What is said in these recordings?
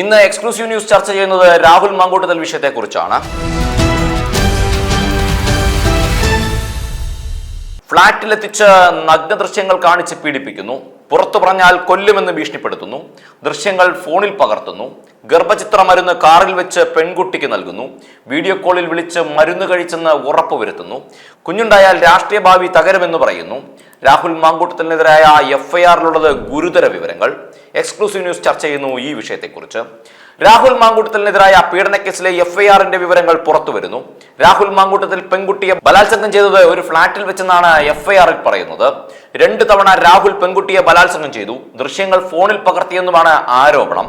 ഇന്ന് exclusive news ചർച്ച ചെയ്യുന്നത് രാഹുൽ മാങ്കൂട്ടത്തിൽ വിഷയത്തെക്കുറിച്ചാണ്. ഫ്ളാറ്റിലെത്തിച്ച് നഗ്ന ദൃശ്യങ്ങൾ കാണിച്ച് പീഡിപ്പിക്കുന്നു. പുറത്തു പറഞ്ഞാൽ കൊല്ലുമെന്ന് ഭീഷണിപ്പെടുത്തുന്നു. ദൃശ്യങ്ങൾ ഫോണിൽ പകർത്തുന്നു. ഗർഭചിത്ര മരുന്ന് കാറിൽ വെച്ച് പെൺകുട്ടിക്ക് നൽകുന്നു. വീഡിയോ കോളിൽ വിളിച്ച് മരുന്ന് കഴിച്ചെന്ന് ഉറപ്പുവരുത്തുന്നു കുഞ്ഞുണ്ടായാൽ രാഷ്ട്രീയ ഭാവി തകരുമെന്ന് പറയുന്നു. രാഹുൽ മാങ്കൂട്ടത്തിനെതിരായ എഫ് ഐ ആറിലുള്ളത് ഗുരുതര വിവരങ്ങൾ. എക്സ്ക്ലൂസീവ് ന്യൂസ് ചർച്ച ചെയ്യുന്നു ഈ വിഷയത്തെക്കുറിച്ച്. രാഹുൽ മാങ്കൂട്ടത്തിനെതിരായ പീഡനക്കേസിലെ ആറിന്റെ വിവരങ്ങൾ പുറത്തുവരുന്നു രാഹുൽ മാങ്കൂട്ടത്തിൽ പെൺകുട്ടിയെ ബലാത്സംഗം ചെയ്തത് ഒരു ഫ്ളാറ്റിൽ വെച്ചെന്നാണ് എഫ് ഐ ആറിൽ പറയുന്നത്. രണ്ട് തവണ രാഹുൽ പെൺകുട്ടിയെ ബലാത്സംഗം ചെയ്തു. ദൃശ്യങ്ങൾ ഫോണിൽ പകർത്തിയെന്നുമാണ് ആരോപണം.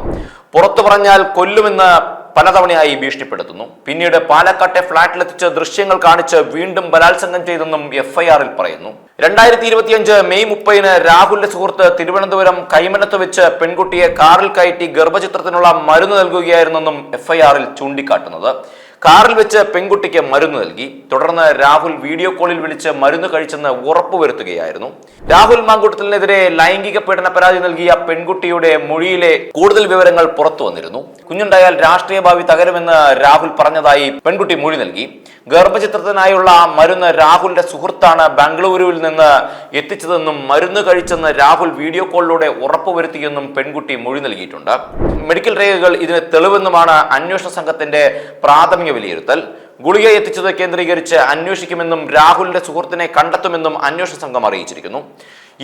പുറത്തു പറഞ്ഞാൽ കൊല്ലുമെന്ന് പലതവണയായി ഭീഷണിപ്പെടുത്തുന്നു. പിന്നീട് പാലക്കാട്ടെ ഫ്ളാറ്റിലെത്തിച്ച് ദൃശ്യങ്ങൾ കാണിച്ച് വീണ്ടും ബലാത്സംഗം ചെയ്തെന്നും എഫ്ഐആറിൽ പറയുന്നു. രണ്ടായിരത്തി ഇരുപത്തിയഞ്ച് മെയ് മുപ്പതിന് രാഹുലിന്റെ സുഹൃത്ത് തിരുവനന്തപുരം കൈമനത്ത് വെച്ച് പെൺകുട്ടിയെ കാറിൽ കയറ്റി ഗർഭചിത്രത്തിനുള്ള മരുന്ന് നൽകുകയായിരുന്നെന്നും എഫ്ഐആറിൽ ചൂണ്ടിക്കാട്ടുന്നത്. കാറിൽ വെച്ച് പെൺകുട്ടിക്ക് മരുന്ന് നൽകി. തുടർന്ന് രാഹുൽ വീഡിയോ കോളിൽ വിളിച്ച് മരുന്ന് കഴിച്ചെന്ന് ഉറപ്പുവരുത്തുകയായിരുന്നു. രാഹുൽ മാങ്കൂട്ടത്തിനെതിരെ ലൈംഗിക പീഡന പരാതി നൽകിയ പെൺകുട്ടിയുടെ മൊഴിയിലെ കൂടുതൽ വിവരങ്ങൾ പുറത്തു വന്നിരുന്നു. കുഞ്ഞുണ്ടായാൽ രാഷ്ട്രീയ ഭാവി തകരുമെന്ന് രാഹുൽ പറഞ്ഞതായി പെൺകുട്ടി മൊഴി നൽകി. ഗർഭചിത്രത്തിനായുള്ള മരുന്ന് രാഹുലിന്റെ സുഹൃത്താണ് ബാംഗ്ലൂരുവിൽ നിന്ന് എത്തിച്ചതെന്നും മരുന്ന് കഴിച്ചെന്ന് രാഹുൽ വീഡിയോ കോളിലൂടെ ഉറപ്പുവരുത്തിയെന്നും പെൺകുട്ടി മൊഴി നൽകിയിട്ടുണ്ട്. മെഡിക്കൽ രേഖകൾ ഇതിന് തെളിവെന്നുമാണ് അന്വേഷണ സംഘത്തിന്റെ പ്രാഥമിക വിലയിരുത്തൽ. ഗുളിക എത്തിച്ചത് കേന്ദ്രീകരിച്ച് അന്വേഷിക്കുമെന്നും രാഹുലിന്റെ സുഹൃത്തിനെ കണ്ടെത്തുമെന്നും അന്വേഷണ സംഘം അറിയിച്ചിരിക്കുന്നു.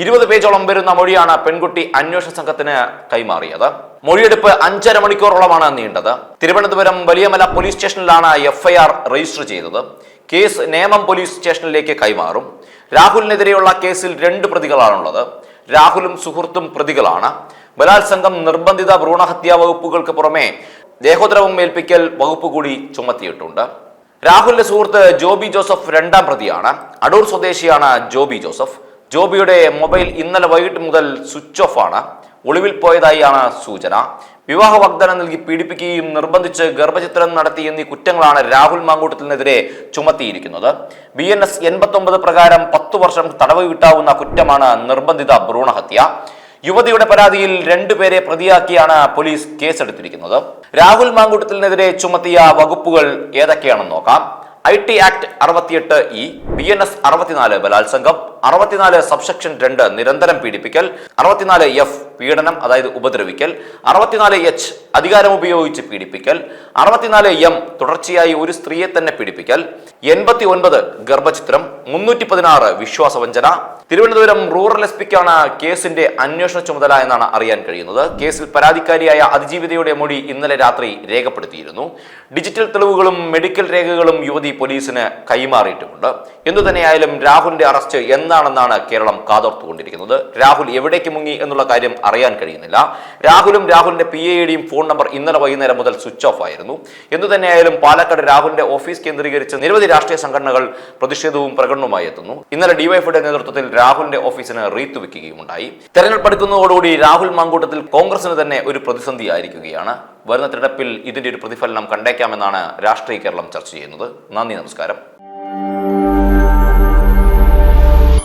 ഇരുപത് പേജോളം വരുന്ന മൊഴിയാണ് പെൺകുട്ടി അന്വേഷണ സംഘത്തിന് കൈമാറിയത്. മൊഴിയെടുപ്പ് അഞ്ചര മണിക്കൂറോളമാണ് നീണ്ടത്. തിരുവനന്തപുരം വലിയമല പോലീസ് സ്റ്റേഷനിലാണ് എഫ്ഐആർ രജിസ്റ്റർ ചെയ്തത്. കേസ് നേമം പോലീസ് സ്റ്റേഷനിലേക്ക് കൈമാറും. രാഹുലിനെതിരെയുള്ള കേസിൽ രണ്ട് പ്രതികളാണുള്ളത്. രാഹുലും സുഹൃത്തും പ്രതികളാണ്. ബലാത്സംഗം നിർബന്ധിത ഭ്രൂണഹത്യാ വകുപ്പുകൾക്ക് പുറമെ ദേഹോദ്രവം ഏൽപ്പിക്കൽ വകുപ്പ് കൂടി ചുമത്തിയിട്ടുണ്ട്. രാഹുലിന്റെ സുഹൃത്ത് ജോബി ജോസഫ് രണ്ടാം പ്രതിയാണ്. അടൂർ സ്വദേശിയാണ് ജോബി ജോസഫ്. ജോബിയുടെ മൊബൈൽ ഇന്നലെ വൈകിട്ട് മുതൽ സ്വിച്ച് ഓഫ് ആണ്. ഒളിവിൽ പോയതായാണ് സൂചന. വിവാഹ വാഗ്ദാനം നൽകി പീഡിപ്പിക്കുകയും നിർബന്ധിച്ച് ഗർഭചിത്രം നടത്തി എന്നീ കുറ്റങ്ങളാണ് രാഹുൽ മാങ്കൂട്ടത്തിനെതിരെ ചുമത്തിയിരിക്കുന്നത്. ബി എൻ എസ് എൺപത്തൊമ്പത് പ്രകാരം പത്തു വർഷം തടവ് കിട്ടാവുന്ന കുറ്റമാണ് നിർബന്ധിത ഭ്രൂണഹത്യ. യുവതിയുടെ പരാതിയിൽ രണ്ടുപേരെ പ്രതിയാക്കിയാണ് പോലീസ് കേസെടുത്തിരിക്കുന്നത്. രാഹുൽ മാങ്കൂട്ടത്തിനെതിരെ ചുമത്തിയ വകുപ്പുകൾ ഏതൊക്കെയാണെന്ന് നോക്കാം. ഐ ടി ആക്ട് അറുപത്തിയെട്ട് ഇ ബി എൻ എസ് അറുപത്തിനാല് ബലാത്സംഗം അറുപത്തിനാല് സബ്സെക്ഷൻ രണ്ട് നിരന്തരം പീഡിപ്പിക്കൽ അറുപത്തിനാല് എഫ് പീഡനം അതായത് ഉപദ്രവിക്കൽ അറുപത്തിനാല് എച്ച് അധികാരം ഉപയോഗിച്ച് പീഡിപ്പിക്കൽ അറുപത്തിനാല് എം തുടർച്ചയായി ഒരു സ്ത്രീയെ തന്നെ പീഡിപ്പിക്കൽ എൺപത്തി ഒൻപത് ഗർഭചിത്രം മുന്നൂറ്റി പതിനാറ് വിശ്വാസവഞ്ചന. തിരുവനന്തപുരം റൂറൽ എസ് പിക്കാണ് കേസിന്റെ അന്വേഷണ ചുമതല എന്നാണ് അറിയാൻ കഴിയുന്നത്. കേസിൽ പരാതിക്കാരിയായ അതിജീവിതയുടെ മൊഴി ഇന്നലെ രാത്രി രേഖപ്പെടുത്തിയിരുന്നു. ഡിജിറ്റൽ തെളിവുകളും മെഡിക്കൽ രേഖകളും യുവതി പോലീസിന് കൈമാറിയിട്ടുമുണ്ട്. എന്തുതന്നെയായാലും രാഹുലിന്റെ അറസ്റ്റ് എന്നാണെന്നാണ് കേരളം കാതോർത്തുകൊണ്ടിരിക്കുന്നത്. രാഹുൽ എവിടേക്ക് മുങ്ങി എന്നുള്ള കാര്യം അറിയാൻ കഴിയുന്നില്ല. രാഹുലും രാഹുലിന്റെ പി എയുടെയും ഫോൺ നമ്പർ ഇന്നലെ വൈകുന്നേരം മുതൽ സ്വിച്ച് ഓഫ് ആയിരുന്നു. എന്തുതന്നെയായാലും പാലക്കാട് രാഹുലിന്റെ ഓഫീസ് കേന്ദ്രീകരിച്ച് നിരവധി രാഷ്ട്രീയ സംഘടനകൾ പ്രതിഷേധവും പ്രകടനവുമായി എത്തുന്നു. ഇന്നലെ ഡിവൈഫിയുടെ നേതൃത്വത്തിൽ രാഹുലിന്റെ ഓഫീസിന് റീത്ത് വെക്കുകയും ഉണ്ടായി. തെരഞ്ഞെടുപ്പ് അടുക്കുന്നതോടുകൂടി രാഹുൽ മാങ്കൂട്ടത്തിൽ കോൺഗ്രസിന് തന്നെ ഒരു പ്രതിസന്ധി ആയിരിക്കുകയാണ്. വരുന്ന തിരഞ്ഞെടുപ്പിൽ ഇതിന്റെ ഒരു പ്രതിഫലനം കണ്ടേക്കാമെന്നാണ് രാഷ്ട്രീയ കേരളം ചർച്ച ചെയ്യുന്നത്. നന്ദി നമസ്കാരം.